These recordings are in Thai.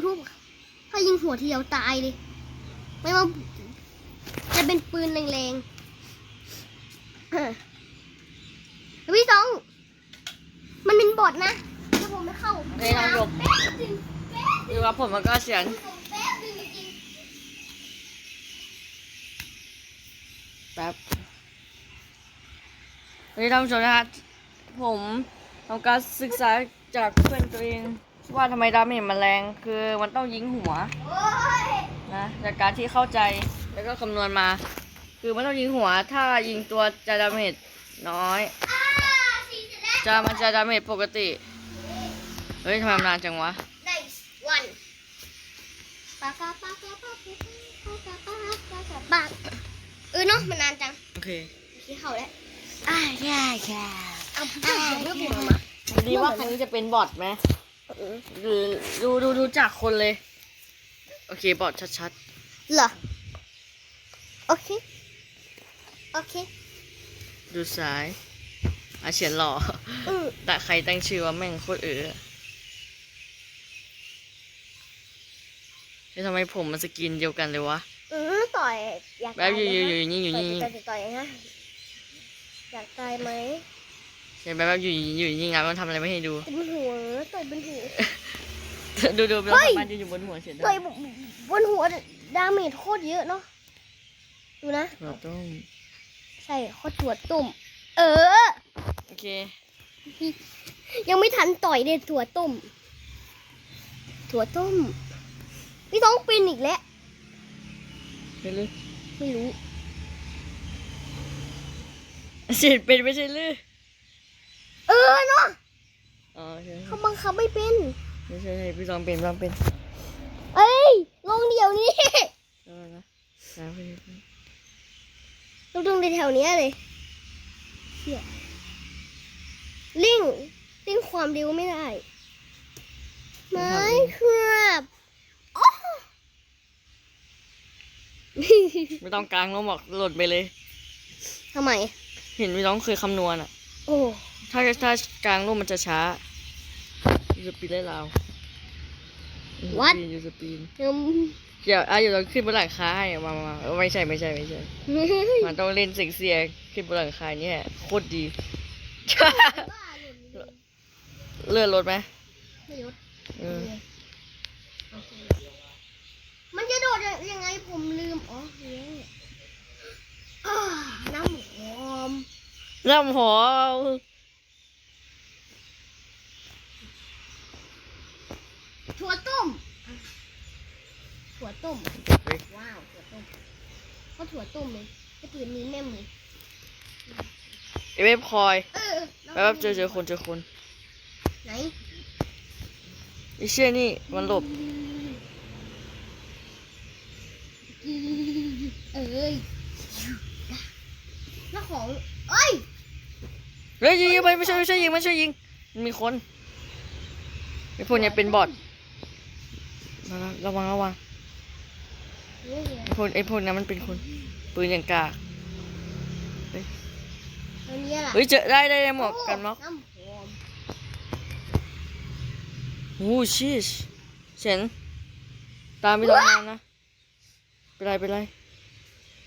YouTube ถ้ายิงหัวทีเดียวตายเลย ไม่ว่าจะเป็นปืนแรงๆเออแล้วพี่สอง มันเป็นบอทนะถ้าผมไม่เข้าเฮ้ยน้องหลบ แป๊บนึงแป๊บนึงดูครับผมมันก็เสียงแป๊บนึงจริงแป๊บเฮ้ยท่านผู้ชมนะฮะผมทำการศึกษาจากเพื่อนตัวเอง ว่าทำไมดาเมจมันแรงคือมันต้องยิงหัวๆโอ้ยนะจากการที่เข้าใจแล้วก็คำนวณมา คือมันต้องยิงหัว ถ้ายิงตัวจะดาเมจน้อยอ่าสีเสร็จแล้วจะมันจะดาเมจปกติ เฮ้ยทำไมมันนานจังวะได้วันปากกาปากกาปากกาปากกาปากกาปากกาปากเออเนาะมันนานจัง โอเคที่เข้าแล้วอ่าแย่แย่เอาเพื่อนเพื่อนผมมาดีว่าครั้งนี้จะเป็นบอทไหม เออหรือดูดูดูจากคนเลย โอเคบอทชัดเหรอ โอเค โอเค ๆ ดูซ้ายอาเฉียนหล่ออืมแต่ใครตั้งชื่อว่าแม่งโคตรเออเฮ้ยทำไมผมมันสกินเดียวกันเลยวะ อืมต่อยอยากแป๊บอยู่อยู่อยู่นี่อยู่ต่อยนี่ต่อยต่อยนะอยากตายไหม ใช่แป๊บๆอยู่อยู่อยู่นี่งานมันทำอะไรไม่ให้ดูต่อยบนหัวต่อยบนหัว ดูดูเฮ้เรายสามารถยืนอยู่บนหัวเฉยได้ต่อยบนหัวดาเมจโคตรเยอะเนาะดูนะ เราต้องใช่โคตรถั่วตุ่ม เออ โอเคยังไม่ทันต่อยเลยถั่วต้ม ถั่วต้ม พี่ต้องปีนอีกแล้ว ไปเลยไม่รู้ เสียเป็นไม่ใช่ลือ เออเนาะอ๋อใช่เขาบังคับไม่เป็นไม่ใช่ใช่พี่ลองเป็นลองเป็นเอ้ยลงเดี๋ยวนี้เออนะนะไปเลยลงตรงแถวๆเนี้ยเลยเหี้ยลิงลิงความเร็วไม่ได้ไม่ครับอ๋อไม่ต้องกลางล้มหรอกหล่นไปเลยทำไม เห็นพี่น้องเคยคำนวณอะโอ้ถ้าถ้ากลางร่มมันจะช้ายูสปีนได้ลาวยูสปีนยังเดี๋ยวอะเดี๋ยวเราขึ้นบนหลังคาให้มามามาเออไม่ใช่ไม่ใช่ไม่ใช่ มันต้องเล่นเสียงเสียงขึ้นบนหลังคาเนี่ยโคตรดี เลื่อนรถไหมไม่ลดเออมันจะโดดยังไงผมลืม อ๋อเลี้ยงอ่าน้ำหอม น้ำหอมถั่วต้มถั่วต้ม ว้าว ถั่วต้มเขาถั่วต้มเลยไอ้ปืนนี้แม่มเลยไอเว็บคอยเออแป๊บๆเจอเจอคนเจอคน ไหนไอเชี่ยนี่มันหลบ เอ้ยแล้วของ เอ้ยเฮ้ยยิงยิงไปไม่ใช่ไม่ใช่ยิงไม่ใช่ยิงมันมีคนไอพวกเนี้ยเป็นบอทมาแล้วระวังระวังไอพวกไอพวกนั้นมันเป็นคนปืนอย่างกากอันนี้ล่ะเฮ้ยเจอได้ได้ได้หมวกกันน็อกน้ำหอมโอ้ชิชเฉินตามไปท้องมานะเป็นไรเป็นไร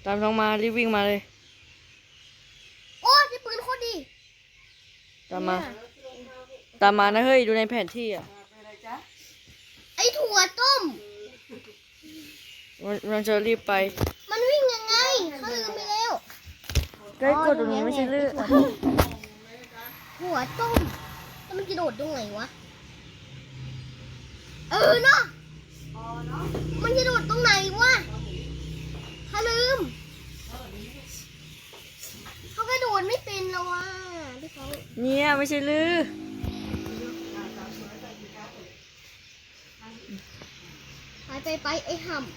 ตามท้องมารีบวิ่งมาเลย โอ้ยที่ปืนโคตรดี ตามมา ตามมานะเฮ้ย ดูในแผนที่อะไอ้ถั่วต้มมันมันจะรีบไป มันวิ่งยังไงเขาลืมไปแล้วใกล้กดตรงนี้ไม่ใช่ลื่นหัวต้มแล้วมันจะโดดตรงไหนวะ เออเนาะมันจะโดดตรงไหนวะเขาลืม เขากระโดดไม่เป็นแล้ววะ พี่เขาเนี่ยไม่ใช่ลือไปไปไปไอ้ห่ำ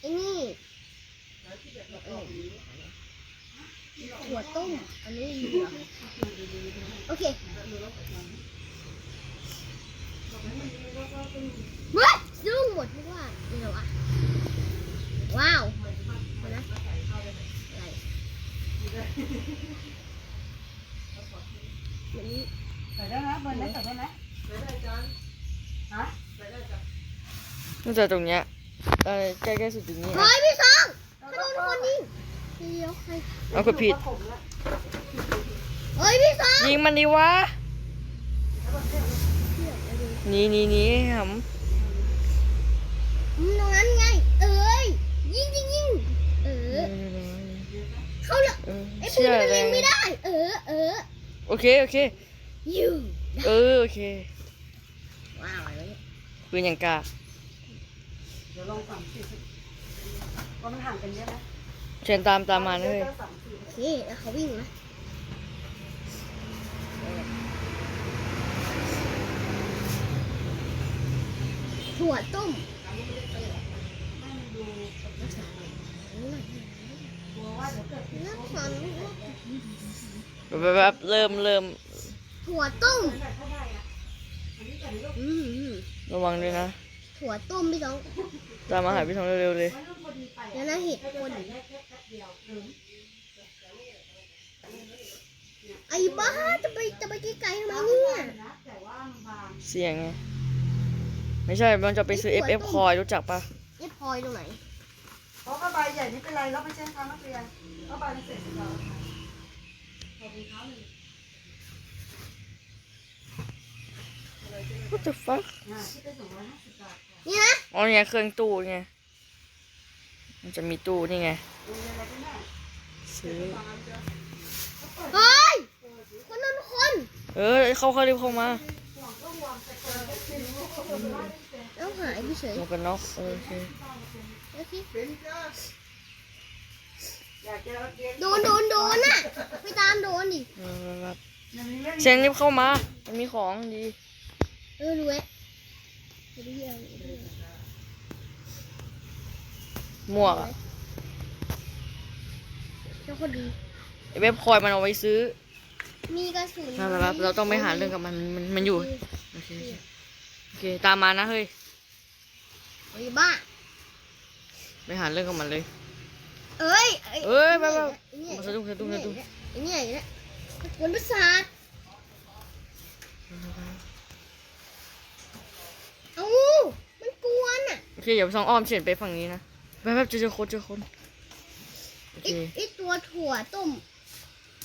ไอ้นี่หัวต้มอันนี้เหลือโอเคเฮ้ยซึ่งหมดไม่ว่านี่เหรอวะว้าวนะอะไรเหมือน ใส่ได้ไหมเบิร์นได้ใส่ได้ไหม น่าจะตรงเนี้ยเออใกล้ๆสุดตรงนี้เฮ้อะยพี่สองถ้าโดนคนยิงเดี๋ยวใครเอากดผิดเฮ้ยพี่สองยิงมันดีวะหนีหนีหนีหอืมตรงนั้นไง เอ้ยยิงยิงยิงเออำเขาละเออไอ้ปืเชื่นอมันเลยิยงไม่ได้ เออเออโอเคโอเคยูเออโอเคว้าวอะไรวะเนี่ยปืนอย่างกาเดี๋ยวลองสามสี่สิว่ามันห่างกันเยอะนะเชิญตามตามมาเลยสามสี่โอเคแล้วเขาวิ่งนะถั่วต้มกลัวว่าเดี๋ยวเกิดนักฟันแบบๆเริ่มเริ่มถั่วต้ม อืมอืมระวังด้วยนะ ถั่วต้มพี่ต้องตามมาหาพี่ทองเร็วๆเลย แล้วนะเห็ดคนไอ้บ้าจะไปจะไปไกลๆทำไมเนี่ยนะแต่ว่ามันบางเสียงไง ไม่ใช่ มันจะไปซื้อ FF คอยรู้จักปะไอ้พลอยตรงไหนเพราะผ้าใบใหญ่ไม่เป็นไรเราไปเช็ดเท้านักเรียนผ้าใบมันเสร็จแล้วขอบคุณเท้าหนึ่ง What the fuck อ่าที่เป็นสองร้อยห้าสิบบาทค่ะนี่นะอ๋อเนี่ยเครื่องตู้ไงมันจะมีตู้นี่ไงโรงเรียนอะไรกันแน่ซื้อฟังนั้นเจอเฮ้ยคนนั้นคน เออเข้าเข้ารีบเข้ามาแล้วหายไปเฉยหมวกกันน็อกเออโอเคแล้วสิอยากจะเรียนโดนโดนโดนน่ะไปตามโดนดิเออแบบอย่างนี้เล่นเสียงรีบเข้ามา มันมีของดี เออรู้แล้วไปดูเอาไปดูเอาหมวกอะเจ้าคนดีไอ้เว็บคอยมันเอาไว้ซื้อมีกระสุนแบบแบบเราต้องไปหาเรื่องกับมันมันมันอยู่โอเคโอเคตามมานะเฮ้ยไอ้บ้าไปหาเรื่องกับมันเลย เอ้ยเอ้ยไปไปมาสะดุ้งสะดุ้งสะดุ้งไอ้เนี่ยไอ้เนี่ยกวนประสาท เอ้ามันกวนอะโอเคอย่าไปซองอ้อมเฉียนไปฝั่งนี้นะแป๊บๆเจอเจอคนเจอคนโอไอ้เคไอ้ตัวถั่วต้ม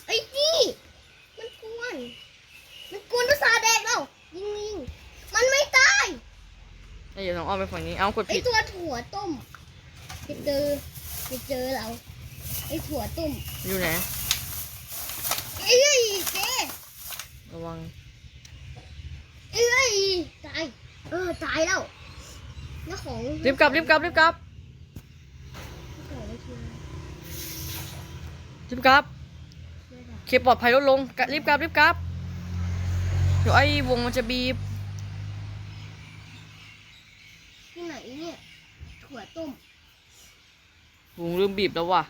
ไอ้นี่มันกวน มันกวนประสาทแดกเรายิงยิงมันไม่ตายอย่าซองอ้อมไปฝั่งนี้ เอากดไอ้ผิดตัวถั่วต้มจะเจอจะเจอเราไอ้ถั่วต้มอยู่ไหนเอ้ยเจ๊ระวังเอ้ยตาย เออตายแล้วแล้วของรีบกลับรีบกลับรีบกลับของไม่ช่วยรีบกลับเคปลอดภัยลดลงกะรีบกลับรีบกลับเดี๋ยวไอ้วงมันจะบีบที่ไหนเนี่ยถั่วต้มวงเริ่มบีบแล้วว่ะ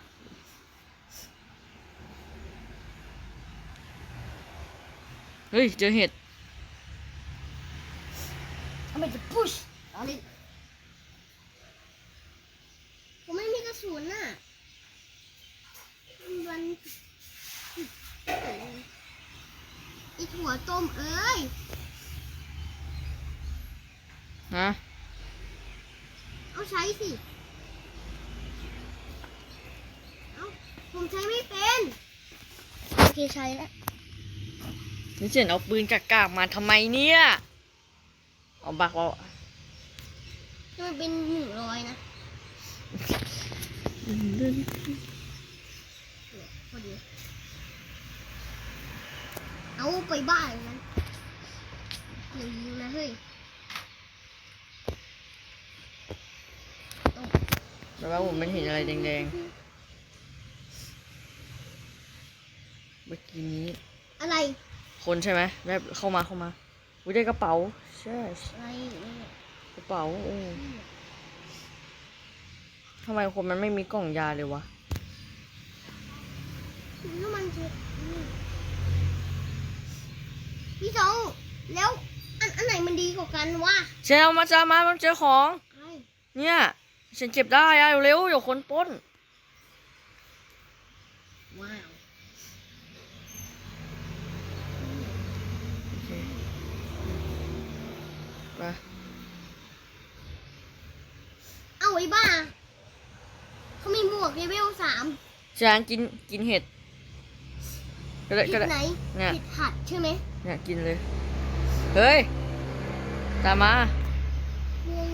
เฮ้ยเจอเห็ด ทำไมจะพุชเอาดิผมไม่มีกระสุนน่ะมันไอถั่วต้มเอ้ยฮะเอาใช้สิ เอาผมใช้ไม่เป็น โอเคใช้แล้วนี่เจนเอาปืนกากๆมาทำไมเนี่ย เอาบักเอามันเป็นหนึ่งร้อยนะพอดีเอาไปบ้านนั้นอย่ายิงนะเฮ้ยแปลว่าผมมันเห็นอะไรแดงๆ เมื่อกี้นี้ อะไร คนใช่ไหมแบบเข้ามาเข้ามา อุ้ยได้กระเป๋าใช่อะไรเนี่ยกระเป๋าโอ้ทำไมคนมันไม่มีกล่องยาเลยวะน้ำมันเช็ดพี่สองแล้วอันอันไหนมันดีกว่ากันวะเชนเอามาจามามันเจอของ ไอ้เนี่ย ฉันเจ็บได้อะเร็วๆเดี๋ยวคนปล้น ว้าว โอเคไป ไอ้บ้า เขามีหมวกเลเวลสามฉันกินกินเห็ดก็ได้ผิก็ดได้ ไหนเนี่ย ผิดหัดใช่ไหมเนี่ยกินเลย เฮ้ย ตามมา วง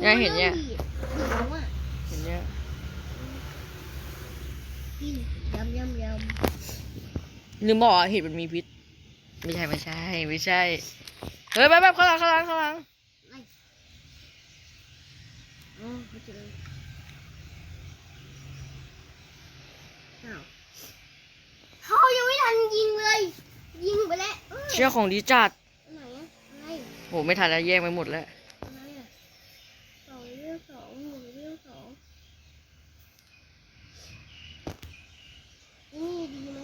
เนี่ยเห็นเนี่ย วงริ่มบีบบีบแล้วอะเห็นเนี่ยกินยำยำยลืมบอกอะเห็ดมันมีพิษ ไม่ใช่ไม่ใช่ ไม่ใช่ เฮ้ยไปแบบข้างหลังข้างหลังข้างหลังำไอ้ อ๋อเขาเจออ้าวเขายังไม่ทันยิงเลย ยิงไปแล้วเออเชื่อของดีจัดอันไหนอะอะไร โห ไม่ทันแล้วแย่งไปหมดแล้ว อะไรอะสองเรียวสองหนึ่งเรียวสองนี่ดีไหม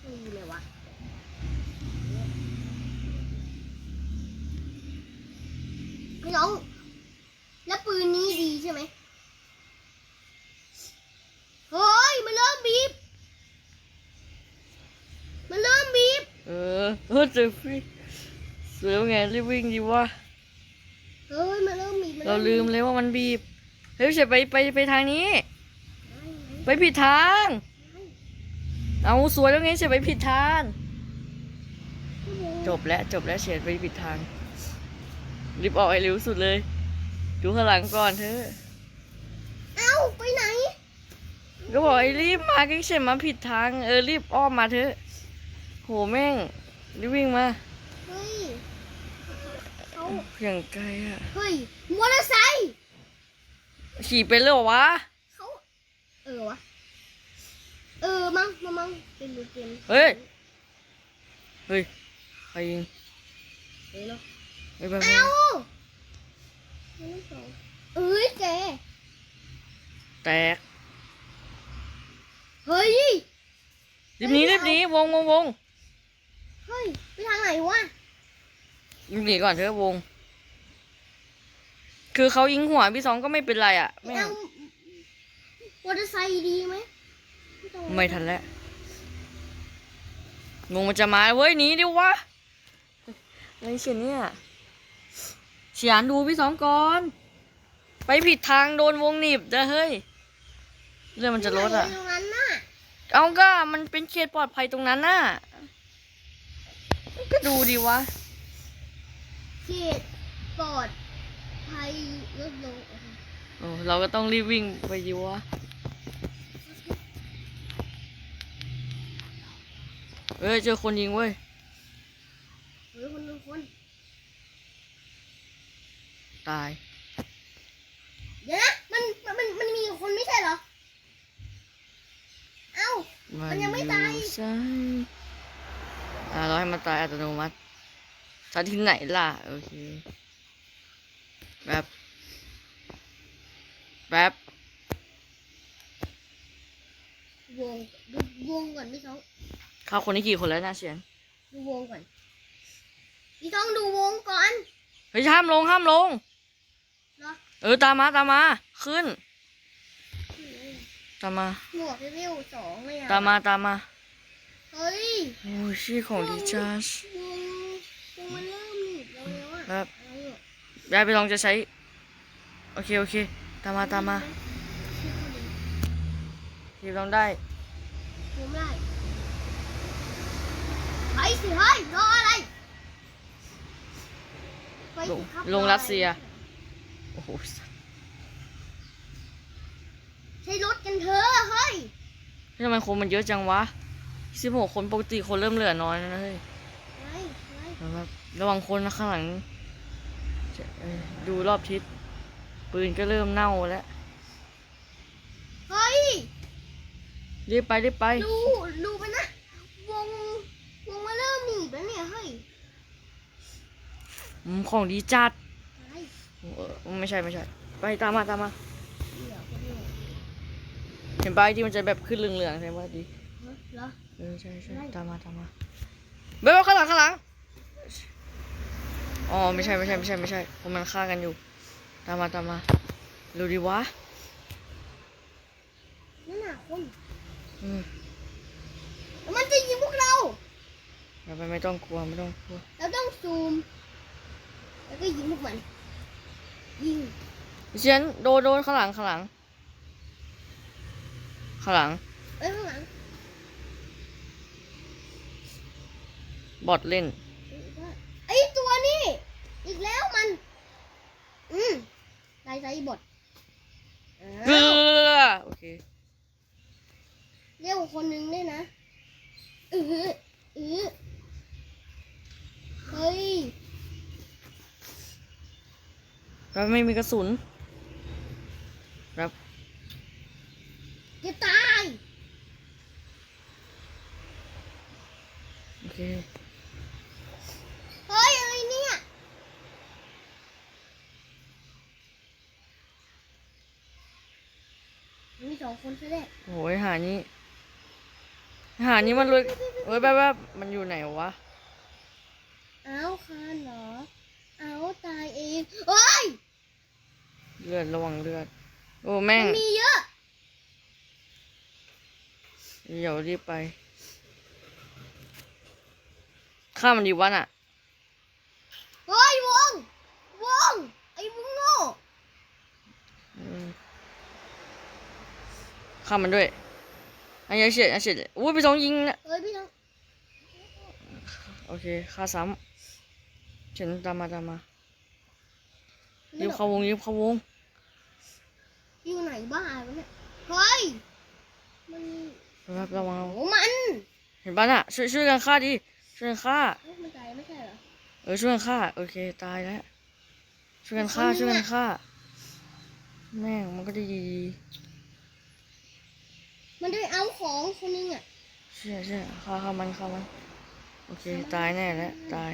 ไม่ดีเลยวะ พี่น้อง แล้วปืนนี้ดีใช่ไหมเฮ้ยมันเริ่มบีบ มันเริ่มบีบ เออเออเจอฟรีเสือไงรีบวิ่งดีวะเฮ้ยมันเริ่มบีบนเราลืมเลยว่ามันบีบ เฮ้ยจะไปไปไปทางนี้ไม่ไปผิดทางไม่เอาสวยแล้วไงจะไปผิดทางไม่จบแล้วจบแล้วเฉียดไปผิดทาง รีบออกให้เร็วสุดเลย ดูข้างหลังก่อนเถอะเอ้าไปไหน ก็บอกไอ้รีบมาก็เฉียดมาผิดทาง เออรีบอ้อมมาเถอะ โหแม่งรีบวิ่งมา เฮ้ยเขาอย่างไกลอะเฮ้ยมอเตอร์ไซค์ขี่เป็นเลยเหรอวะ เขาเออวะ เออมั้งมั้งมั้งเป็นดูเป็นเฮ้ย เฮ้ยใครยิงเฮ้ยเนาะเฮ้ย ไปไปเอ้าไม่ได้สองเอ้ยแกแตก เฮ้ยรีบหนีรีบหนีวงวงวงเฮ้ยไปทางไหนวะรีบหนีก่อนเถอะวง คือเขายิงหัวพี่สองก็ไม่เป็นไรอะไม่เอามอเตอร์ไซค์ดีไหมต้องไม่ทันแล้ววงมันจะมาเว้ยหนีดิวะอะไรเชียเนี่ยเฉียนดูพี่สองก่อน ไปผิดทางโดนวงหนีบเด้อเฮ้ย เรื่องมันจะลดอะ ตรงนั้นน่ะเอาก็มันเป็นเขตปลอดภัยตรงนั้นน่ะ ก็ดูดิวะ เขตปลอดภัยลดลงโอ้เราก็ต้องรีบวิ่งไปดิวะ เอ้ยเจอคนยิงเว้ย เฮ้ยคนละคน ตาย เดี๋ยวนะมันมันมันมันมีคนไม่ใช่เหรอ เอ้า มันยังไม่ตาย ใช่อ่าเราให้มันตายอัตโนมัติตายที่ไหนล่ะ โอเคแบบแบบวงดูวงก่อนพี่ท้องเข้าคนนี้กี่คนแล้วนะเชียนดูวงก่อนพี่ท้องดูวงก่อน เฮ้ยห้ามลงห้ามลง เหรอเออตามมาตามมา ขึ้น ตามมา หมวกเลเวลสองเลยอะตามมาตามมา เฮ้ยโอ้ยชื่อของดีจ้าวงวงมันเริ่มหนีบเราแล้วอะครับอะไรอะยายไปลองจะใช้ โอเคโอเค ตามมาตามมาทีลองได้ดูไม่ได้ไปสิเฮ้ยรออะไรไปลสิงครับลงออะรัไสเซีย โอ้โหใช้รถกันเถอะเฮ้ยทำไมคนมันเยอะจังวะสิบหกคนปกติคนเริ่มเหลือน้อยแล้วนะเฮ้ยไปไปแบบระวังคนนะข้างหลังจะเอ้ยดูรอบทิศปืนก็เริ่มเน่าแล้ว เฮ้ย รีบไปรีบไป ดู ดูไปนะ วง วงมาเริ่มหนีบแล้วเนี่ย เฮ้ยอืมของดีจัด ไปเออไม่ใช่ไม่ใช่ ไปตามมาตามมาเดี๋ยวไปดูเห็นปะไอ้ที่มันจะแบบขึ้นเหลืองๆใช่ไหมดีเฮ้ยเหรอเออใช่ใช่ได้ตามมาตามมาเบ๊บข้างหลังข้างหลัง อ๋อไม่ใช่ไม่ใช่ไม่ใช่ไม่ใช่เพราะมันฆ่ากันอยู่ ตามมาตามมาดูดิวะนั่นน่ะคนอืมแล้วมันจะยิงพวกเราไม่ไม่ไม่ต้องกลัวไม่ต้องกลัว เราต้องซูม แล้วก็ยิงพวกมัน ยิงเชียนโดนโดนข้างหลังข้างหลังข้างหลังเอ้ยข้างหลังบอทเล่นไอ้ตัวนี้อีกแล้วมัน อืมได้ใจบทเออ้าวอโอเคเรียกคนหนึ่งด้วยนะเออเออเฮ้ย แล้วไม่มีกระสุนครับจะตาย โอเค เฮ้ยอะไรเนี่ย มีสองคนซะด้วยโหยหานี้ หานี้มันเลยเฮ้ยแบบแบบมันอยู่ไหนวะ เอาคานเหรอ เอาตายเองเฮ้ยเลือดระวังเลือด โอ้แม่งมันมีเยอะ เดี๋ยวรีบไปข้ามมันดีวะน่ะเฮ้ยวง วง ไอ้วงโง่อืมข้ามมันด้วยอันนี้เฉียดอันเฉียดอุ้ยไปสองยิงนะเฮ้ยพี่น้องโอเคฆ่าซ้ำ เฉียนตามมาตามมารีบเข้าวงรีบเข้าวง อยู่ไหนบ้านวะเนี่ยเฮ้ยมันแบบระวังโอ้มัน เห็นปะน่ะช่วยช่วยกันฆ่าดิช่วยกันฆ่าเอ้ยมันตายไม่ใช่เหรอเออช่วยกันฆ่าโอเคตายแล้วช่วยกันฆ่าคนนึงช่วยกันอะฆ่าแม่งมันก็ดีดี มันได้เอาของคนนึงอะเชี่ยเชี่ยฆ่าฆ่ามันฆ่ามันโอเคตายแน่แล้วตาย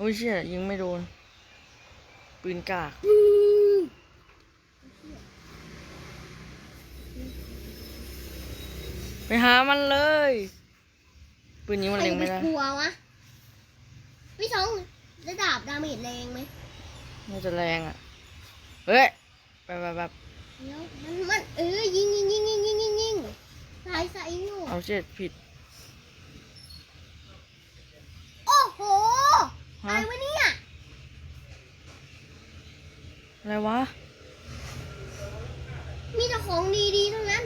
โอ้ยเชี่ยยิงไม่โดน ปืนกากไปหามันเลย ปืนนี้มันใครเล็งจะไปไม่ได้กลัววะพี่สองระดับดาเมจแรงไหมน่าจะแรงอะ เฮ้ยแบบแบบแบบเดี๋ยวมันมัน เออยิงยิงยิงยิงยิงยิงยิงสายสายโง่เอาเชี่ยผิด โอ้โห ฮะ อะไรวะเนี่ย อะไรวะ มีแต่ของดีๆทั้งนั้น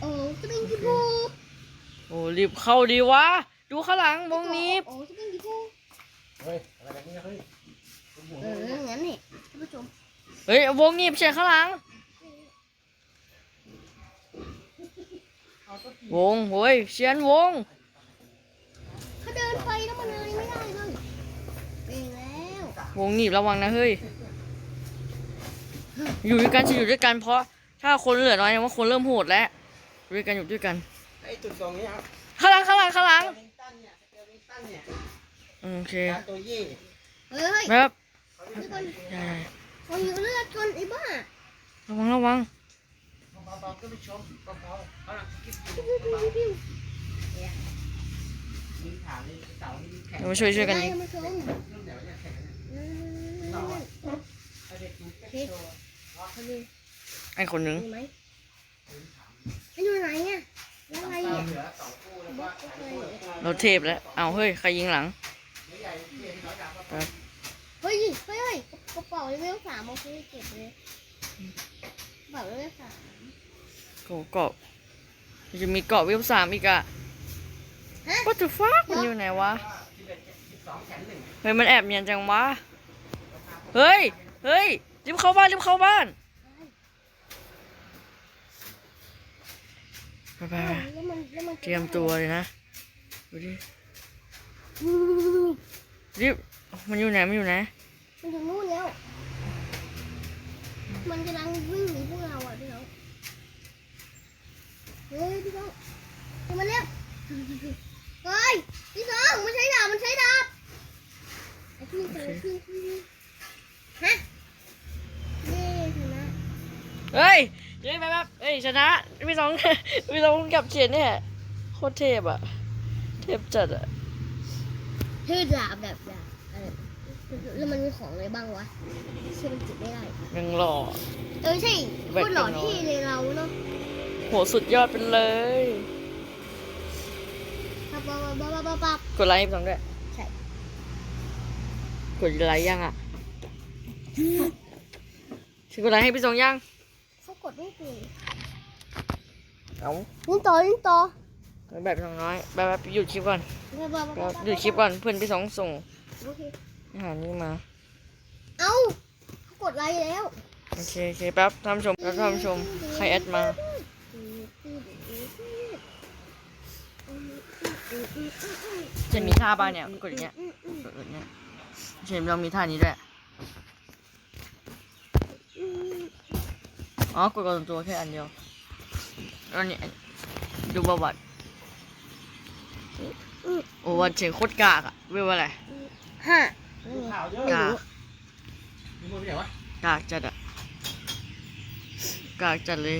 โอ้สปริงกิบู โอ้รีบ เข้าดีวะ ดูข้างหลังวงนี้ โอ้สปริงกิบูเฮ้ยอะไรแบบนี้เฮ้ยเอองั้นนี่ท่านผู้ชมเฮ้ยวงงีบเฉียข้างหลัง วงเฮ้ยเชียนวง เขาเดินไปแล้วมันอะไรไม่ได้เลยเป็นแล้ววงงีบระวังนะเฮ้ย อยู่ด้วยกันจะอยู่ด้วยกันเพราะถ้าคนเหลือน้อยเนี่ยว่าคนเริ่มโหดแล้วอยู่ด้วยกันอยู่ด้วยกัน ไอ้จุดตรงนี้ครับ ข้างหลังข้างหลังข้างหลังเวลิงตันเนี่ยเวลิงตันเนี่ยอืมโอเคการตัวยี่เฮ้ยแบบทุกคนใช่ขออยู่เลือดก่อนไอ้บ้าระวังระวังเบาๆก็ไม่ชมเบาๆเอาล่ะคิดปิ้วปิ้วปิ้วปิ้วยิงถามเลยเสานี่แข็งเดี๋ยวมาช่วยช่วยกันยิงท่านผู้ชมลูกเดี๋ยวเนี่ยแข็งอืมเสาอะเอาเด็กดูแค่โชว์เขาดูไอ้คนหนึงมีไหมมันอยู่ไหนอะแล้ว อะไรเสาอะเหลือสองคู่แล้วก็สามคู่แล้วก็เราเทพแล้ว เอาเฮ้ย ใครยิงหลังไม่ใหญ่เพียงน้อยดาวก็เฮ้ยเฮ้ยเฮ้ยกระเป๋าเลเวลสามโอเคเก็บเลยกระเป๋าเลเวลสามโกเกาะมันจะมีเกาะเวฟสามอีกอะฮะ What the fuck มันอยู่ไหนวะสิบเอ็ดสิบสองแขนหนึ่งเฮ้ย มันแอบเนียนจังวะ เฮ้ย เฮ้ยรีบเข้าบ้านรีบเข้าบ้าน ไปไปไปแล้วมันแล้วมันเตรียมตัวเลยนะดูดิอืมรีบมันอยู่ไหนมันอยู่ไหนมันถึงนู่นแล้ว มันกำลังวิ่งหนีพวกเราอะพี่น้องเฮ้ยพี่น้องเดี๋ยวมันเรียกเฮ้ยพี่น้องมันใช้ดาบมันใช้ดาบไอ้พี่เจอพี่พี่ฮะเย้ชนะเฮ้ย เย้ยไปแบบเฮ้ยชนะพี่สองพี่สองกับเฉียนเนี่ยโคตรเทพอะเทพจัดอะชื่อดาบแบบดาบอะไรแล้วมันมีของอะไรบ้างวะเชื่อมันจิตไม่ได้ยังหล่อเออใช่โคนหล่อที่เลยเราเนาะโหสุดยอดไปเลยเปั๊บปั๊บปั๊บปั๊บปั๊บปั๊บกดไลค์ให้พี่สองด้วยใช่กดไลค์ยังอะฉันกดไลค์ให้พี่สองยังเขาก ดไม่เป็นเอานี่ต่อนี่ต่อแบบพี่สองน้อยแบบแบบหยุดคลิปก่อนปั๊บปั๊บแบปั๊บบหยุดคลิปก่อนเพื่อนพี่สองส่งโอเคอาหารนี่มา เอ้าเขากดไลค์แล้ว โอเคโอเคแป๊บท่านผู้ชมแล้วท่านผู้ชมใครแอดมาจะมีท่าบ้างเนี่ยกดอย่างเงี้ยกดอย่างเงี้ยเชมเรามีท่านี้ด้วย อ๋อกดกดตัวแค่อันเดียวแล้วนี่ดูประวัติโอ้วันเชงโคตรกากอะเรียกว่าอะไรห้าข่าวเยอะกากมีมือไปไหนวะกากจัดอะกากจัดเลย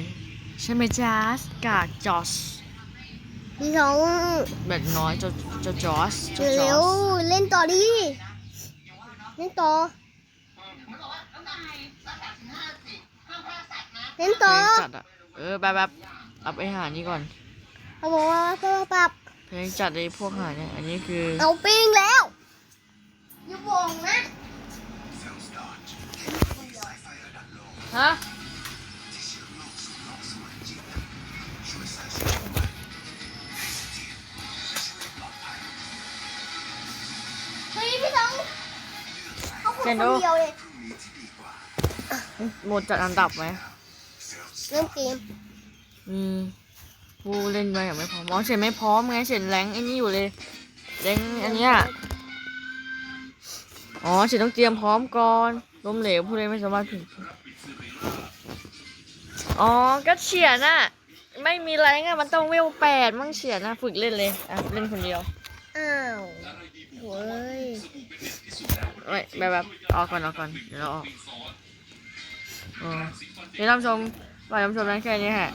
ใช่ไหมจ๊าสกากจอสพี่สองแบบน้อยจอจอจอสจอจเร็อวสเล่นต่อดิเล่นต่อ เล่นเพลต่องจัดอะเออแบบแบบเอาไปหานี่ก่อนเขาบอกว่าตัวปรับเพลงจัดเลยพวกหาเนี่ยอันนี้คือเอาปิ้งแล้วอย่าบอกนะฮะเฮ้ยพี่สองเขาคนคนเดียวเลยหมดจัดอันดับไหม เริ่มเกมมีผู้เล่นไปอย่างไม่พร้อมอ๋อเฉยไม่พร้อมไงเฉยแรงไอ้นี่อยู่เลยแรงอันเนี้ยอ๋อเฉยต้องเตรียมพร้อมก่อนล้มเหลวผู้เล่นไม่สามารถถึงอ๋อก็เฉียนอะไม่มีแรงอะมันต้องเวลแปดมั่งเฉียนอะฝึกเล่นเลยอะเล่นคนเดียวอ้าวโว้ยไม่แบบแบบออกก่อนออกก่อนเดี๋ยวเราออกเออเดี๋ยวท่านผู้ชม ว่าชมชมนั้นแค่นี้แหละ